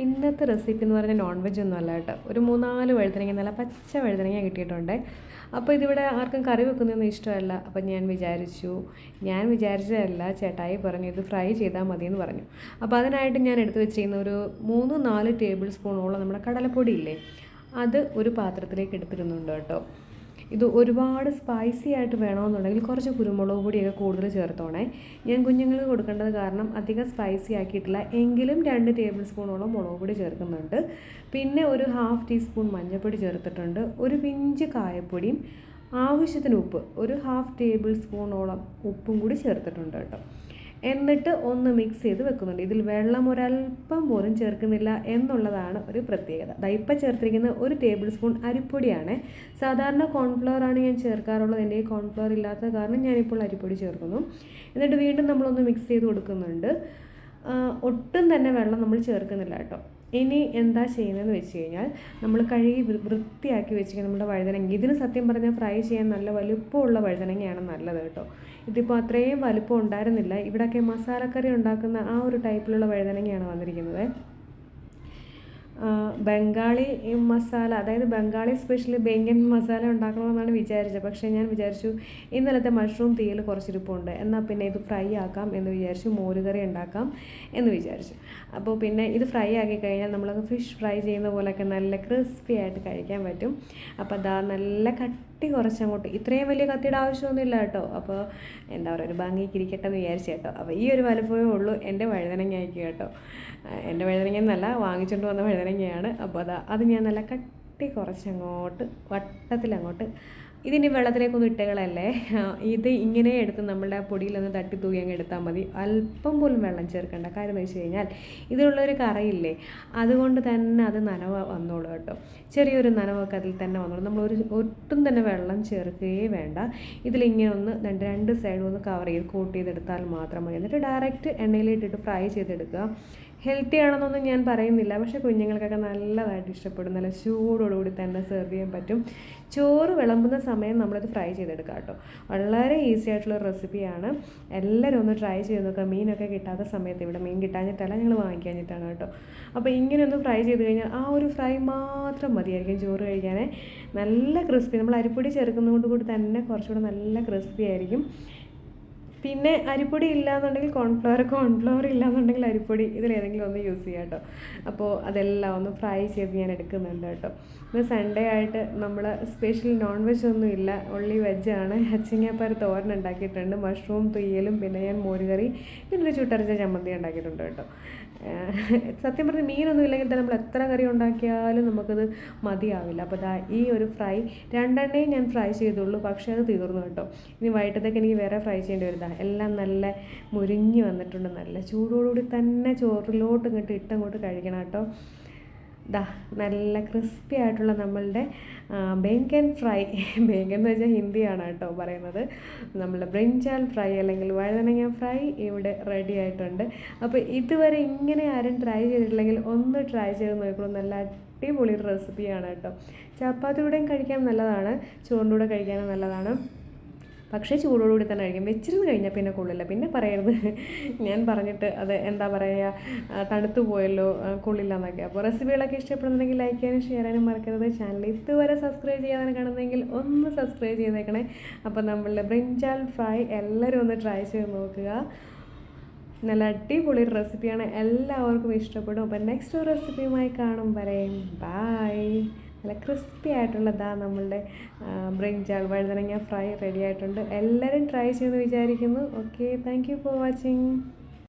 ഇന്നത്തെ റെസിപ്പി എന്ന് പറഞ്ഞാൽ നോൺ വെജ് ഒന്നും അല്ല കേട്ടോ. ഒരു മൂന്നാൽ വഴുതനങ്ങ നല്ല പച്ച വഴുതനങ്ങ കിട്ടിയിട്ടുണ്ട്. അപ്പോൾ ഇതിവിടെ ആർക്കും കറി വെക്കുന്നതൊന്നും ഇഷ്ടമല്ല. അപ്പം ഞാൻ വിചാരിച്ചു ഞാൻ വിചാരിച്ചതല്ല ചേട്ടായി പറഞ്ഞു ഇത് ഫ്രൈ ചെയ്താൽ മതി എന്ന് പറഞ്ഞു. അപ്പോൾ അതിനായിട്ട് ഞാൻ എടുത്തു വെച്ചിരിക്കുന്ന ഒരു മൂന്ന് നാല് ടേബിൾ സ്പൂണോളം നമ്മുടെ കടലപ്പൊടി ഇല്ലേ അത് ഒരു പാത്രത്തിലേക്ക് എടുത്തിരുന്നുണ്ട് കേട്ടോ. ഇത് ഒരുപാട് സ്പൈസി ആയിട്ട് വേണമെന്നുണ്ടെങ്കിൽ കുറച്ച് കുരുമുളക് പൊടിയൊക്കെ കൂടുതൽ ചേർത്തോണേ. ഞാൻ കുഞ്ഞുങ്ങൾക്ക് കൊടുക്കേണ്ടത് കാരണം അധികം സ്പൈസി ആക്കിയിട്ടില്ല. എങ്കിലും രണ്ട് ടേബിൾ സ്പൂണോളം മുളക് പൊടി ചേർക്കുന്നുണ്ട്. പിന്നെ ഒരു ഹാഫ് ടീസ്പൂൺ മഞ്ഞൾപ്പൊടി ചേർത്തിട്ടുണ്ട്. ഒരു പിഞ്ച് കായപ്പൊടിയും ആവശ്യത്തിന് ഉപ്പ്. ഒരു ഹാഫ് ടേബിൾ സ്പൂണോളം ഉപ്പും കൂടി ചേർത്തിട്ടുണ്ട് കേട്ടോ. എന്നിട്ട് ഒന്ന് മിക്സ് ചെയ്ത് വെക്കുന്നുണ്ട്. ഇതിൽ വെള്ളം ഒരല്പം പോലും ചേർക്കുന്നില്ല എന്നുള്ളതാണ് ഒരു പ്രത്യേകത. ദൈപ്പ ചേർത്തിരിക്കുന്ന ഒരു ടേബിൾ സ്പൂൺ അരിപ്പൊടിയാണ്. സാധാരണ കോൺഫ്ലവർ ആണ് ഞാൻ ചേർക്കാറുള്ളത്. എന്റെ കോൺഫ്ലവർ ഇല്ലാത്ത കാരണം ഞാനിപ്പോൾ അരിപ്പൊടി ചേർക്കുന്നു. എന്നിട്ട് വീണ്ടും നമ്മളൊന്ന് മിക്സ് ചെയ്ത് കൊടുക്കുന്നുണ്ട്. ഒട്ടും തന്നെ വെള്ളം നമ്മൾ ചേർക്കുന്നില്ല കേട്ടോ. ഇനി എന്താ ചെയ്യുന്നതെന്ന് വെച്ച് കഴിഞ്ഞാൽ നമ്മൾ കഴുകി വൃത്തിയാക്കി വെച്ചിരിക്കുന്ന നമ്മുടെ വഴുതനങ്ങ. ഇതിന് സത്യം പറഞ്ഞാൽ ഫ്രൈ ചെയ്യാൻ നല്ല വലുപ്പമുള്ള വഴുതനങ്ങയാണ് നല്ലത് കേട്ടോ. ഇതിപ്പോൾ അത്രയും വലുപ്പം ഉണ്ടായിരുന്നില്ല. ഇവിടെയൊക്കെ മസാലക്കറി ഉണ്ടാക്കുന്ന ആ ഒരു ടൈപ്പിലുള്ള വഴുതനങ്ങയാണ് വന്നിരിക്കുന്നത്. ബംഗാളി മസാല അതായത് ബംഗാളി സ്പെഷ്യൽ ബെങ്കൻ മസാല ഉണ്ടാക്കണമെന്നാണ് വിചാരിച്ചത്. പക്ഷേ ഞാൻ വിചാരിച്ചു ഇന്നലത്തെ മഷ്റൂം തീയിൽ കുറച്ചിരിപ്പുണ്ട് എന്നാൽ പിന്നെ ഇത് ഫ്രൈ ആക്കാം എന്ന് വിചാരിച്ചു മോരുകറി ഉണ്ടാക്കാം എന്ന് വിചാരിച്ചു. അപ്പോൾ പിന്നെ ഇത് ഫ്രൈ ആക്കി കഴിഞ്ഞാൽ നമ്മൾ ഫിഷ് ഫ്രൈ ചെയ്യുന്ന പോലെയൊക്കെ നല്ല ക്രിസ്പി ആയിട്ട് കഴിക്കാൻ പറ്റും. അപ്പോൾ അതാ നല്ല കട്ടി കുറച്ചങ്ങോട്ട്. ഇത്രയും വലിയ കത്തിയുടെ ആവശ്യമൊന്നുമില്ല കേട്ടോ. അപ്പോൾ എന്താ പറയുക ഒരു ഭംഗിക്ക് ഇരിക്കട്ടെ എന്ന് വിചാരിച്ചു കേട്ടോ. അപ്പോൾ ഈ ഒരു വലുപ്പമേ ഉള്ളൂ. എന്റെ വഴുതനങ്ങ അയക്കുക കേട്ടോ. എന്റെ വഴുതനങ്ങ എന്നല്ല വാങ്ങിച്ചുകൊണ്ട് വന്ന വഴുതനങ്ങയാണ് അപ്പോൾ അതാ അത് ഞാൻ നല്ല കട്ടി കുറച്ചങ്ങോട്ട് വട്ടത്തിലങ്ങോട്ട് ഇതിനി വെള്ളത്തിലേക്കൊന്നും ഇട്ടകളല്ലേ? ഇത് ഇങ്ങനെ എടുത്ത് നമ്മളുടെ പൊടിയിലൊന്ന് തട്ടി തൂക്കി അങ്ങ് എടുത്താൽ മതി. അല്പം പോലും വെള്ളം ചേർക്കേണ്ട. കാര്യം എന്ന് വെച്ച് കഴിഞ്ഞാൽ ഇതിലുള്ളൊരു കറയില്ലേ അതുകൊണ്ട് തന്നെ അത് നനവ് വന്നോളൂ കേട്ടോ. ചെറിയൊരു നനവൊക്കെ അതിൽ തന്നെ വന്നോളൂ. നമ്മൾ ഒരു ഒട്ടും തന്നെ വെള്ളം ചേർക്കുകയേ വേണ്ട. ഇതിലിങ്ങനെ ഒന്ന് രണ്ട് രണ്ട് സൈഡും ഒന്ന് കവർ ചെയ്ത് കോട്ട് ചെയ്തെടുത്താൽ മാത്രം മതി. എന്നിട്ട് ഡയറക്റ്റ് എണ്ണയിലിട്ടിട്ട് ഫ്രൈ ചെയ്തെടുക്കുക. ഹെൽത്തി ആണെന്നൊന്നും ഞാൻ പറയുന്നില്ല. പക്ഷേ കുഞ്ഞുങ്ങൾക്കൊക്കെ നല്ലതായിട്ട് ഇഷ്ടപ്പെടും. നല്ല ചൂടോടുകൂടി തന്നെ സെർവ് ചെയ്യാൻ പറ്റും. ചോറ് വിളമ്പുന്ന സമയം നമ്മളിത് ഫ്രൈ ചെയ്തെടുക്കാം കേട്ടോ. വളരെ ഈസി ആയിട്ടുള്ള റെസിപ്പിയാണ്. എല്ലാവരും ഒന്ന് ട്രൈ ചെയ്ത് നോക്കുക. മീനൊക്കെ കിട്ടാത്ത സമയത്ത് ഇവിടെ മീൻ കിട്ടാഞ്ഞിട്ടല്ല ഞങ്ങൾ വാങ്ങിക്കാഞ്ഞിട്ടാണ് കേട്ടോ. അപ്പോൾ ഇങ്ങനെ ഒന്ന് ഫ്രൈ ചെയ്ത് കഴിഞ്ഞാൽ ആ ഒരു ഫ്രൈ മാത്രം മതിയായിരിക്കും ചോറ് കഴിക്കാനേ. നല്ല ക്രിസ്പി. നമ്മൾ അരിപ്പൊടി ചേർക്കുന്നതുകൊണ്ട് കൂടി തന്നെ കുറച്ചുകൂടെ നല്ല ക്രിസ്പി ആയിരിക്കും. പിന്നെ അരിപ്പൊടി ഇല്ലാന്നുണ്ടെങ്കിൽ കോൺഫ്ലവർ കോൺഫ്ലവർ ഇല്ലാന്നുണ്ടെങ്കിൽ അരിപ്പൊടി ഇതിലേതെങ്കിലും ഒന്ന് യൂസ് ചെയ്യാം കേട്ടോ അപ്പോൾ അതെല്ലാം ഒന്ന് ഫ്രൈ ചെയ്ത് ഞാൻ എടുക്കുന്നുണ്ട് കേട്ടോ ഇന്ന് സൺഡേ ആയിട്ട് നമ്മൾ സ്പെഷ്യൽ നോൺ വെജ് ഒന്നും ഇല്ല. ഒള്ളി വെജാണ് അച്ചിങ്ങാപ്പാർ തോരൻ ഉണ്ടാക്കിയിട്ടുണ്ട്. മഷ്റൂം തുയ്യലും പിന്നെ ഞാൻ മോരുകറി പിന്നെ ഒരു ചുട്ടരച്ച ചമ്മന്തി ഉണ്ടാക്കിയിട്ടുണ്ട് കേട്ടോ സത്യം പറഞ്ഞാൽ മീനൊന്നും ഇല്ലെങ്കിൽ തന്നെ നമ്മൾ എത്ര കറി ഉണ്ടാക്കിയാലും നമുക്കത് മതിയാവില്ല. അപ്പോൾ ദാ ഈ ഒരു ഫ്രൈ രണ്ടെണ്ണയും ഞാൻ ഫ്രൈ ചെയ്തുള്ളൂ. പക്ഷേ അത് തീർന്നു കേട്ടോ. ഇനി വൈകിട്ടത്തേക്ക് എനിക്ക് വേറെ ഫ്രൈ ചെയ്യേണ്ടി വരുന്നതാ എല്ലാം നല്ല മുരിഞ്ഞ് വന്നിട്ടുണ്ട്. നല്ല ചൂടോടുകൂടി തന്നെ ചോറിലോട്ട് ഇങ്ങോട്ട് ഇട്ടങ്ങോട്ട് കഴിക്കണം കേട്ടോ. ദാ നല്ല ക്രിസ്പി ആയിട്ടുള്ള നമ്മളുടെ ബേങ്കൻ ഫ്രൈ. ബേങ്കൻ എന്ന് വെച്ചാൽ ഹിന്ദിയാണ് കേട്ടോ പറയുന്നത്. നമ്മളുടെ ബ്രിഞ്ചാൽ ഫ്രൈ അല്ലെങ്കിൽ വഴുതനങ്ങ ഫ്രൈ ഇവിടെ റെഡി ആയിട്ടുണ്ട്. അപ്പോൾ ഇതുവരെ ഇങ്ങനെ ആരും ട്രൈ ചെയ്തിട്ടില്ലെങ്കിൽ ഒന്ന് ട്രൈ ചെയ്ത് നോക്കൂ നല്ല അടിപൊളി റെസിപ്പിയാണ് കേട്ടോ. ചപ്പാത്തിയുടെയും കഴിക്കാൻ നല്ലതാണ്. ചോറിന്റെ കൂടെ കഴിക്കാനും നല്ലതാണ്. പക്ഷേ ചൂടോടുകൂടി തന്നെ കഴിക്കും. വെച്ചിരുന്ന് കഴിഞ്ഞാൽ പിന്നെ കൊള്ളില്ല. പിന്നെ പറയരുത്. ഞാൻ പറഞ്ഞിട്ട് അത് എന്താ പറയുക തണുത്തു പോയല്ലോ കൊള്ളില്ല എന്നൊക്കെ അപ്പോൾ റെസിപ്പികളൊക്കെ ഇഷ്ടപ്പെടുന്നുണ്ടെങ്കിൽ ലൈക്ക് ചെയ്യാനും ഷെയർ ചെയ്യാനും മറക്കരുത്. ചാനൽ ഇതുവരെ സബ്സ്ക്രൈബ് ചെയ്യാതെ കാണുന്നെങ്കിൽ ഒന്ന് സബ്സ്ക്രൈബ് ചെയ്തേക്കണേ. അപ്പോൾ നമ്മളുടെ ബ്രിഞ്ചാൽ ഫ്രൈ എല്ലാവരും ഒന്ന് ട്രൈ ചെയ്ത് നോക്കുക. നല്ല അടിപൊളി റെസിപ്പിയാണ് എല്ലാവർക്കും ഇഷ്ടപ്പെടും. അപ്പോൾ നെക്സ്റ്റ് റെസിപ്പിയുമായി കാണും വരെയും ബായ് നല്ല ക്രിസ്പി ആയിട്ടുള്ളതാ നമ്മളുടെ ബ്രിഞ്ചാൾ വഴുതനങ്ങ ഫ്രൈ റെഡി ആയിട്ടുണ്ട്. എല്ലാവരും ട്രൈ ചെയ്യുമെന്ന് വിചാരിക്കുന്നു. Okay thank for watching